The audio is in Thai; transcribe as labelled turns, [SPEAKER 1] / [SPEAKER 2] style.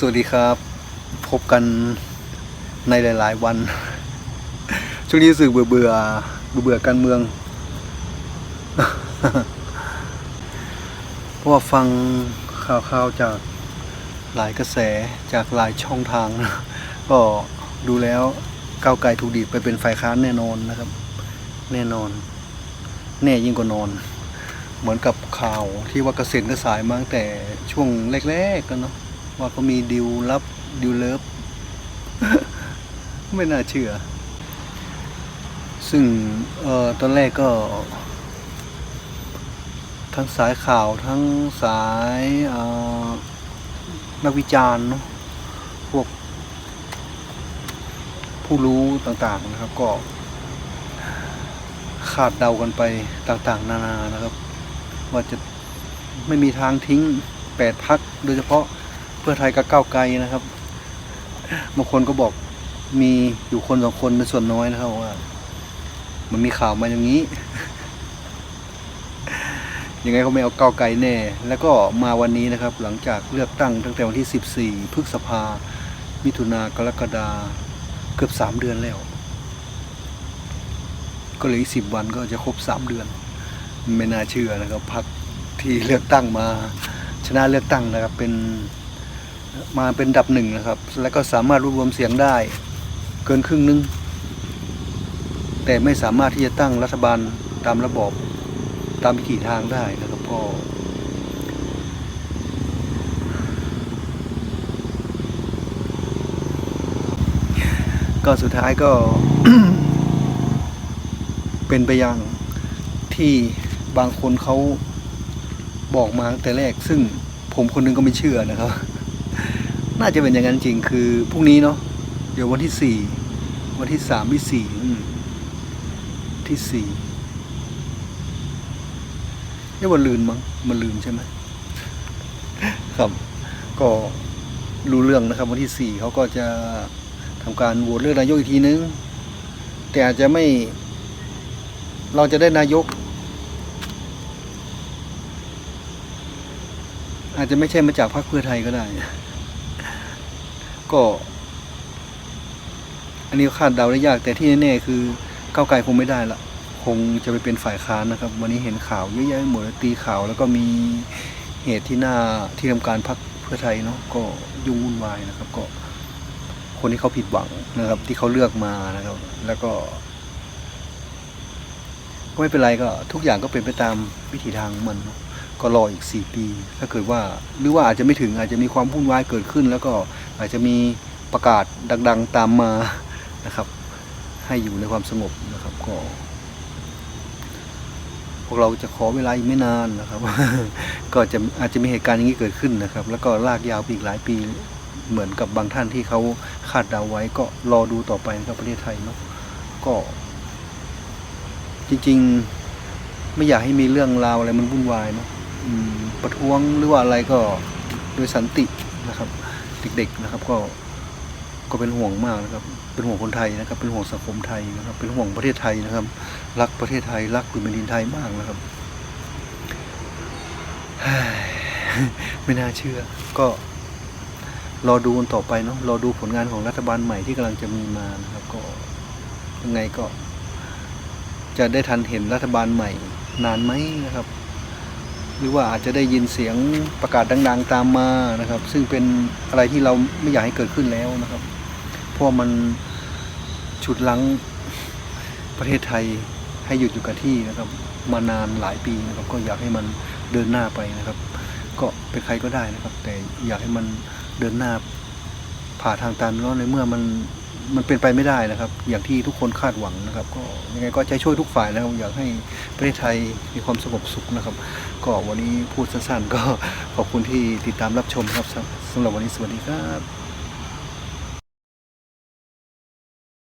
[SPEAKER 1] สวัสดีครับ พบกันในหลาย ๆ วัน ช่วงนี้รู้สึกเบื่อเบื่อเบื่อการเมือง เพราะว่าฟังข่าวๆจากหลายกระแสจากหลายช่องทางนะก็ดูแล้วก้าวไกลถูกดีไปเป็นฝ่ายค้านแน่นอนนะครับ แน่นอน แน่ยิ่งกว่านอน เหมือนกับข่าวที่ว่ากเกษตรกระสายมาตั้งแต่ช่วงแรกๆกันเนาะ ว่าเขามีดิวลับดิวเลิฟ ไม่น่าเชื่อ ซึ่งเอ่อตอนแรกก็ ทั้งสายข่าวทั้งสายออนักวิจารณ์เนาะพวก ผู้รู้ต่างๆนะครับ ก็คาดเดากันไปต่างๆ นานานะครับ ว่าจะไม่มีทางทิ้งแปดพักโดยเฉพาะ พื่อไทยกับก้าวไกลนะครับบางคนก็บอกมีอยู่คนสองคนเป็นส่วนน้อยนะครับว่า มันมีข่าวมาอย่างนี้ ยังไงเขาไม่เอาก้าวไกลแน่ แล้วก็มาวันนี้นะครับ หลังจากเลือกตั้งตั้งแต่วันที่ 14 พฤษภา มิถุนากรกฎาเกือบ3เดือนแล้ว ก็เหลืออีกสิบวันก็จะครบ3เดือน ไม่น่าเชื่อนะครับพักที่เลือกตั้งมา ชนะเลือกตั้งนะครับเป็น มาเป็นดับหนึ่งนะครับ แล้วก็สามารถรวบรวมเสียงได้ เกินครึ่งหนึง แต่ไม่สามารถที่จะตั้งรัฐบาลตามระบอบตามวิถีทางได้นะครับพ่อก็สุดท้ายก็ เป็นไปอย่างที่บางคนเขาบอกมาตั้งแต่แรก ซึ่งผมคนหนึงก็ไม่เชื่อนะครับ น่าจะเป็นอย่างนั้นจริงคือพรุ่งนี้เนาะเดี๋ยววันที่สี่วันที่สามที่สี่ที่สี่นี่วันลืนมั้งมันลืนใช่ไหมครับ ก็รู้เรื่องนะครับวันที่สี่เขาก็จะทำการโหวตเลือกนายกอีกทีนึง แต่อาจจะไม่ เราจะได้นายก อาจจะไม่ใช่มาจากพรรคเพื่อไทยก็ได้ ก็ อันนี้คาดเดาได้ยาก แต่ที่แน่ๆคือก้าวไกลคงไม่ได้ละคงจะไปเป็นฝ่ายค้านนะครับ วันนี้เห็นข่าวเยอะแยะหมดตีข่าว แล้วก็มีเหตุที่หน้าที่ทำการพรรคเพื่อไทยเนาะก็ยุ่งวุ่นวายนะครับ ก็ คนที่เขาผิดหวังนะครับ ที่เขาเลือกมานะครับ แล้วก็ก็ไม่เป็นไรก็ทุกอย่างก็เป็นไปตามวิถีทางมันเนอะ ก็รออีกสี่ปี ถ้าเกิดว่าหรือว่าอาจจะไม่ถึงอาจจะมีความวุ่นวายเกิดขึ้น แล้วก็อาจจะมีประกาศดัง ๆตามมานะครับ ให้อยู่ในความสงบนะครับก็พวกเราจะขอเวลาอีกไม่นานนะครับ ก็จะอาจจะมีเหตุการณ์อย่างนี้เกิดขึ้นนะครับ แล้วก็ลากยาวไปอีกหลายปีเหมือนกับบางท่านที่เขาคาดเดาไว้ ก็รอดูต่อไปนะครับประเทศไทยเนาะก็ จริง ๆ ไม่อยากให้มีเรื่องราวอะไรมันวุ่นวายเนาะ ประท้วงหรือว่าอะไรก็โดยสันตินะครับ เด็กๆนะครับก็ก็เป็นห่วงมากนะครับ เป็นห่วงคนไทยนะครับ เป็นห่วงสังคมไทยนะครับ เป็นห่วงประเทศไทยนะครับ รักประเทศไทย รักผืนแผ่นดินไทยมากนะครับ ไม่น่าเชื่อ ก็รอดูกันต่อไปเนาะ รอดูผลงานของรัฐบาลใหม่ที่กำลังจะมีมานะครับ ก็ยังไงก็ จะได้ทันเห็นรัฐบาลใหม่นานไหมนะครับ หรือว่าอาจจะได้ยินเสียงประกาศดัง ๆ ตามมานะครับ ซึ่งเป็นอะไรที่เราไม่อยากให้เกิดขึ้นแล้วนะครับ เพราะมันฉุดลังประเทศไทยให้หยุดอยู่กับที่นะครับ มานานหลายปีนะครับ ก็อยากให้มันเดินหน้าไปนะครับ ก็เป็นใครก็ได้นะครับ แต่อยากให้มันเดินหน้าผ่าทางตันแล้วในเมื่อมัน มันเป็นไปไม่ได้นะครับ อย่างที่ทุกคนคาดหวังนะครับ ก็ยังไงก็ใจช่วยทุกฝ่ายนะครับอยากให้ประเทศไทยมีความสงบสุขนะครับ ก็วันนี้พูดสั้นๆ ก็ขอบคุณที่ติดตามรับชมครับสำหรับวันนี้สวัสดีครับ